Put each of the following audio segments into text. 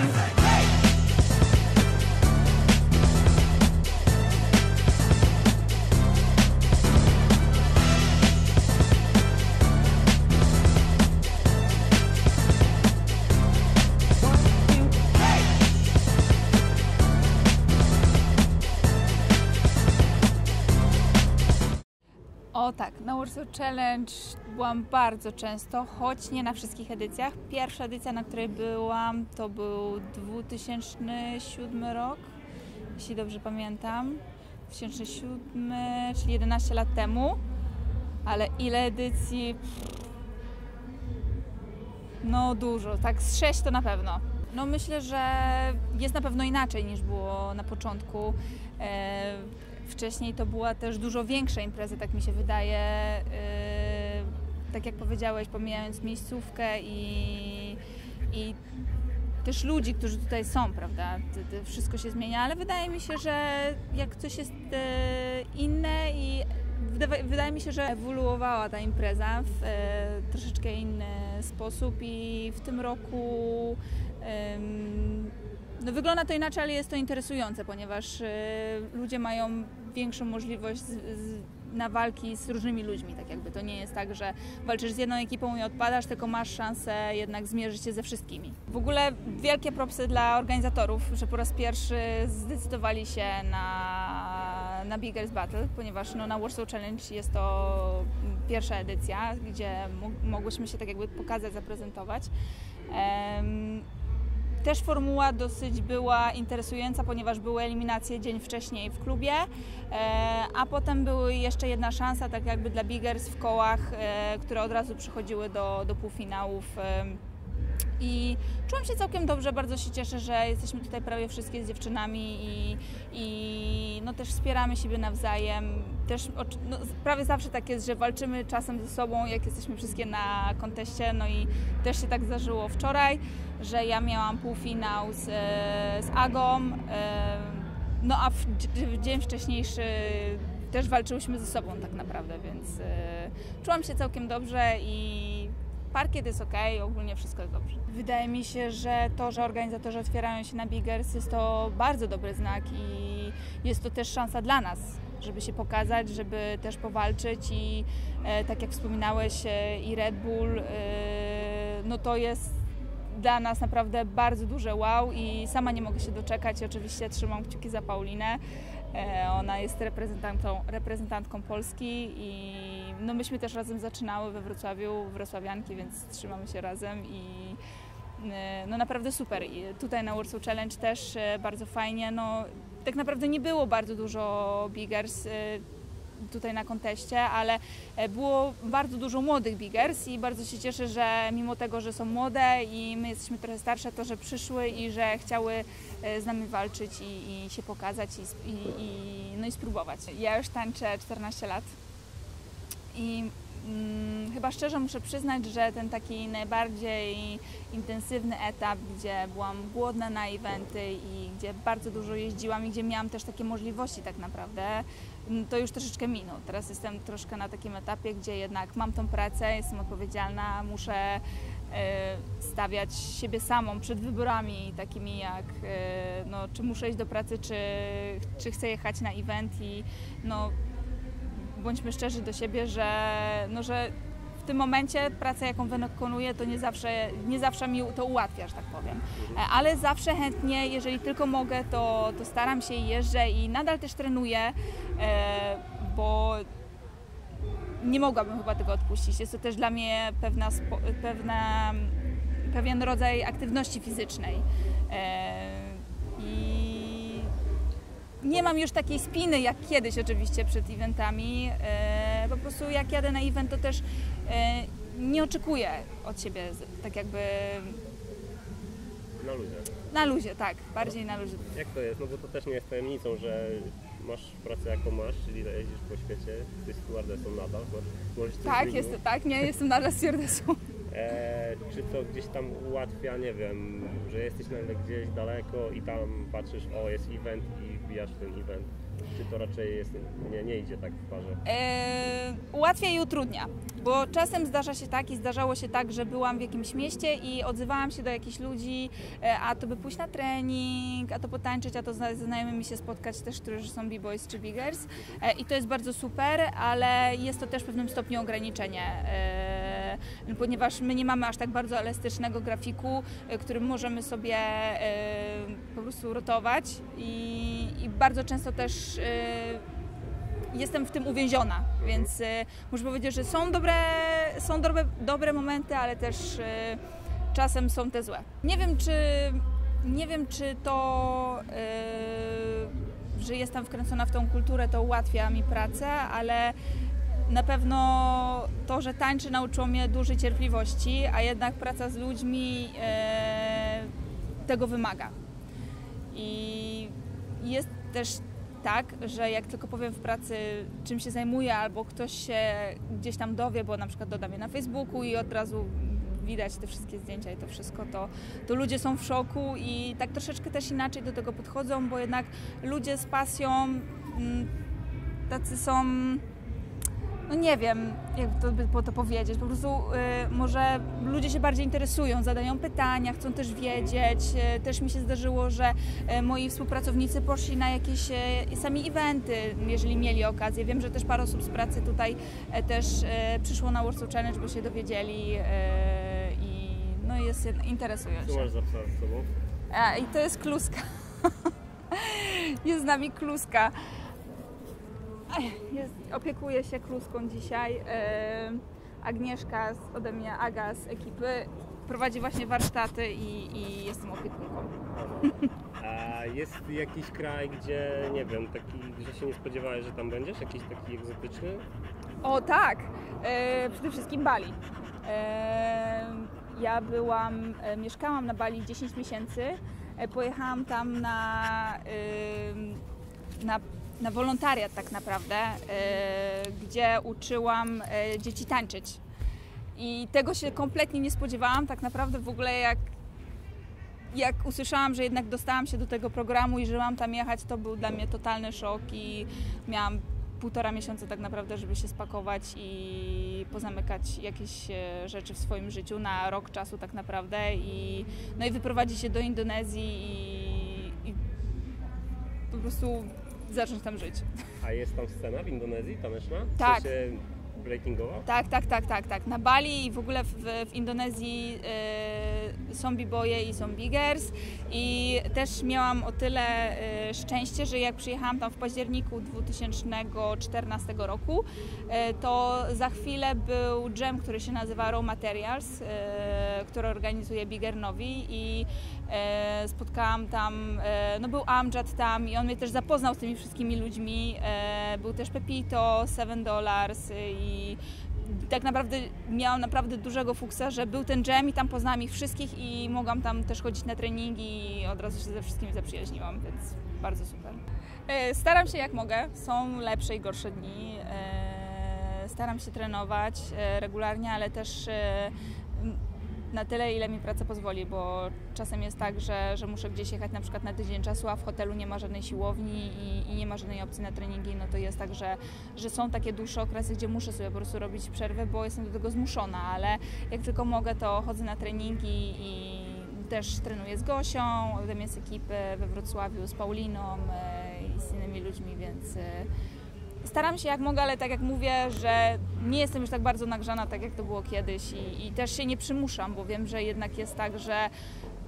O Warsaw Challenge byłam bardzo często, choć nie na wszystkich edycjach. Pierwsza edycja, na której byłam, to był 2007 rok, jeśli dobrze pamiętam. 2007, czyli 11 lat temu. Ale ile edycji? No dużo, tak z 6 to na pewno. No myślę, że jest na pewno inaczej niż było na początku. E, Wcześniej to była też dużo większa impreza, tak mi się wydaje. Yy, tak jak powiedziałeś, pomijając miejscówkę i, i też ludzi, którzy tutaj są, prawda? Wszystko się zmienia, ale wydaje mi się, że jak coś jest yy, inne i wydaje mi się, że ewoluowała ta impreza w e, troszeczkę inny sposób i w tym roku no wygląda to inaczej, ale jest to interesujące, ponieważ e, ludzie mają większą możliwość z, z, na walki z różnymi ludźmi, tak jakby to nie jest tak, że walczysz z jedną ekipą i odpadasz, tylko masz szansę jednak zmierzyć się ze wszystkimi. W ogóle wielkie propsy dla organizatorów, że po raz pierwszy zdecydowali się na, na Biggers Battle, ponieważ no, na Warsaw Challenge jest to pierwsza edycja, gdzie mogłyśmy się tak jakby pokazać, zaprezentować. Um, też formuła dosyć była interesująca, ponieważ były eliminacje dzień wcześniej w klubie, e, a potem była jeszcze jedna szansa, tak jakby dla Biggers w kołach, e, które od razu przychodziły do, do półfinałów. I czułam się całkiem dobrze, bardzo się cieszę, że jesteśmy tutaj prawie wszystkie z dziewczynami i, i no też wspieramy siebie nawzajem. Też no, prawie zawsze tak jest, że walczymy czasem ze sobą, jak jesteśmy wszystkie na konteście, no i też się tak zdarzyło wczoraj, że ja miałam półfinał z, z Agą, no a w, w dzień wcześniejszy też walczyłyśmy ze sobą tak naprawdę, więc e, czułam się całkiem dobrze i Parkiet jest ok, ogólnie wszystko jest dobrze. Wydaje mi się, że to, że organizatorzy otwierają się na Biggers jest to bardzo dobry znak i jest to też szansa dla nas, żeby się pokazać, żeby też powalczyć i e, tak jak wspominałeś e, i Red Bull, e, no to jest dla nas naprawdę bardzo duże wow i sama nie mogę się doczekać. Oczywiście trzymam kciuki za Paulinę. E, ona jest reprezentantką, reprezentantką Polski i no myśmy też razem zaczynały we Wrocławiu, wrocławianki, więc trzymamy się razem i e, no naprawdę super. I tutaj na Warsaw Challenge też e, bardzo fajnie. No, tak naprawdę nie było bardzo dużo biggers tutaj na konteście, ale e, było bardzo dużo młodych biggers i bardzo się cieszę, że mimo tego, że są młode i my jesteśmy trochę starsze, to że przyszły i że chciały e, z nami walczyć i, i się pokazać i, i, no i spróbować. Ja już tańczę 14 lat i mm, chyba szczerze muszę przyznać, że ten taki najbardziej intensywny etap, gdzie byłam głodna na eventy i gdzie bardzo dużo jeździłam i gdzie miałam też takie możliwości tak naprawdę, mm, to już troszeczkę minął. Teraz jestem troszkę na takim etapie, gdzie jednak mam tą pracę, jestem odpowiedzialna, muszę y, stawiać siebie samą przed wyborami takimi jak y, no, czy muszę iść do pracy, czy, czy chcę jechać na event i no, bądźmy szczerzy do siebie, że, no, że w tym momencie praca, jaką wykonuję, to nie zawsze, nie zawsze mi to ułatwia, że tak powiem. E, ale zawsze chętnie, jeżeli tylko mogę, to, to staram się i jeżdżę i nadal też trenuję, e, bo nie mogłabym chyba tego odpuścić. Jest to też dla mnie pewna, pewna pewien rodzaj aktywności fizycznej. Nie mam już takiej spiny jak kiedyś oczywiście przed eventami. E, po prostu jak jadę na event, to też e, nie oczekuję od siebie tak jakby... Na luzie. Na luzie, tak. Bardziej na luzie. Jak to jest? No bo to też nie jest tajemnicą, że masz pracę jaką masz, czyli jeździsz po świecie, jesteś stewardessą nadal. Możesz tak, jest, tak, nie, jestem nadal stewardessą. E, czy to gdzieś tam ułatwia, nie wiem, że jesteś nagle gdzieś daleko i tam patrzysz, o jest event i wbijasz ten event? Czy to raczej jest, nie, nie idzie tak w parze? E, ułatwia i utrudnia, bo czasem zdarza się tak i zdarzało się tak, że byłam w jakimś mieście i odzywałam się do jakichś ludzi, e, a to by pójść na trening, a to potańczyć, a to z znajomymi się spotkać też, którzy są b-boys czy biggers e, i to jest bardzo super, ale jest to też w pewnym stopniu ograniczenie, e, ponieważ my nie mamy aż tak bardzo elastycznego grafiku, e, którym możemy sobie e, po prostu rotować i, i bardzo często też e, jestem w tym uwięziona, więc muszę powiedzieć, że są dobre, są dobre, dobre momenty, ale też czasem są te złe. Nie wiem, czy, nie wiem, czy to, że jestem wkręcona w tą kulturę, to ułatwia mi pracę, ale na pewno to, że tańczy nauczyło mnie dużej cierpliwości, a jednak praca z ludźmi y, tego wymaga. I jest też tak, że jak tylko powiem w pracy, czym się zajmuję, albo ktoś się gdzieś tam dowie, bo na przykład dodam je na Facebooku i od razu widać te wszystkie zdjęcia i to wszystko, to, to ludzie są w szoku i tak troszeczkę też inaczej do tego podchodzą, bo jednak ludzie z pasją mm, tacy są no nie wiem, jak to, by to powiedzieć, po prostu y, może ludzie się bardziej interesują, zadają pytania, chcą też wiedzieć. Y, też mi się zdarzyło, że y, moi współpracownicy poszli na jakieś y, sami eventy, jeżeli mieli okazję. Wiem, że też parę osób z pracy tutaj y, też y, przyszło na Warsaw Challenge, bo się dowiedzieli i no jest interesują Co się. masz za psa z sobą? A, I to jest kluska. jest z nami kluska. Jest, opiekuję się kluską dzisiaj. E, Agnieszka z, ode mnie, Aga z ekipy prowadzi właśnie warsztaty i, i jestem opiekunką. A jest jakiś kraj, gdzie, nie wiem, taki, że się nie spodziewałeś, że tam będziesz? Jakiś taki egzotyczny? O tak, e, przede wszystkim Bali. E, ja byłam, e, mieszkałam na Bali 10 miesięcy. E, pojechałam tam na, na, na wolontariat tak naprawdę, e, gdzie uczyłam e, dzieci tańczyć. I tego się kompletnie nie spodziewałam, tak naprawdę w ogóle jak, jak usłyszałam, że jednak dostałam się do tego programu i że mam tam jechać, to był dla mnie totalny szok i miałam półtora miesiąca tak naprawdę, żeby się spakować i pozamykać jakieś e, rzeczy w swoim życiu na rok czasu tak naprawdę i, no i wyprowadzić się do Indonezji i, i po prostu zacząć tam żyć. A jest tam scena w Indonezji, taneczna? W Tak. sensie breakingowa? Tak, tak, tak, tak, tak. Na Bali i w ogóle w, w Indonezji y, są b-boye i są biggers i też miałam o tyle y, szczęście, że jak przyjechałam tam w październiku 2014 roku, y, to za chwilę był jam, który się nazywa Raw Materials, y, który organizuje Bigger Novi i spotkałam tam, e, no był Amjad tam i on mnie też zapoznał z tymi wszystkimi ludźmi, e, był też Pepito, Seven Dollars i tak naprawdę miałam naprawdę dużego fuksa, że był ten jam i tam poznałam ich wszystkich i mogłam tam też chodzić na treningi i od razu się ze wszystkimi zaprzyjaźniłam, więc bardzo super. E, Staram się jak mogę, są lepsze i gorsze dni. E, Staram się trenować e, regularnie, ale też e, na tyle, ile mi praca pozwoli, bo czasem jest tak, że, że muszę gdzieś jechać na przykład na tydzień czasu, a w hotelu nie ma żadnej siłowni i, i nie ma żadnej opcji na treningi, no to jest tak, że, że są takie dłuższe okresy, gdzie muszę sobie po prostu robić przerwę, bo jestem do tego zmuszona, ale jak tylko mogę, to chodzę na treningi i też trenuję z Gosią, ode z ekipy we Wrocławiu, z Pauliną e, i z innymi ludźmi, więc e, staram się jak mogę, ale tak jak mówię, że nie jestem już tak bardzo nagrzana, tak jak to było kiedyś i, i też się nie przymuszam, bo wiem, że jednak jest tak, że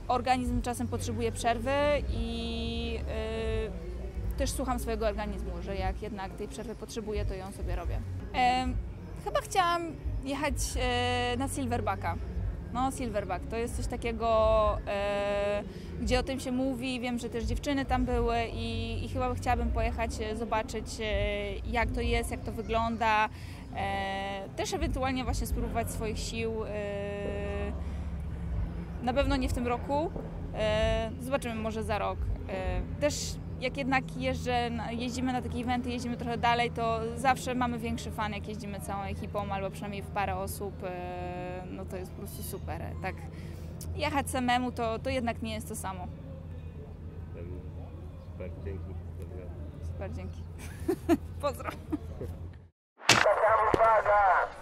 organizm czasem potrzebuje przerwy i yy, też słucham swojego organizmu, że jak jednak tej przerwy potrzebuję, to ją sobie robię. Chyba chciałam jechać e, na Silverbacka. No, Silverback to jest coś takiego, e, gdzie o tym się mówi. Wiem, że też dziewczyny tam były i, i chyba chciałabym pojechać, e, zobaczyć, e, jak to jest, jak to wygląda. E, też ewentualnie właśnie spróbować swoich sił. E, na pewno nie w tym roku. E, zobaczymy może za rok. Też jak jednak jeżdżę, na- jeździmy na takie eventy, jeździmy trochę dalej, to zawsze mamy większy fan, jak jeździmy całą ekipą albo przynajmniej w parę osób. E, no to jest po prostu super. Tak jechać samemu to, to jednak nie jest to samo. Super, dzięki. Super, dzięki. Pozdro. Uwaga!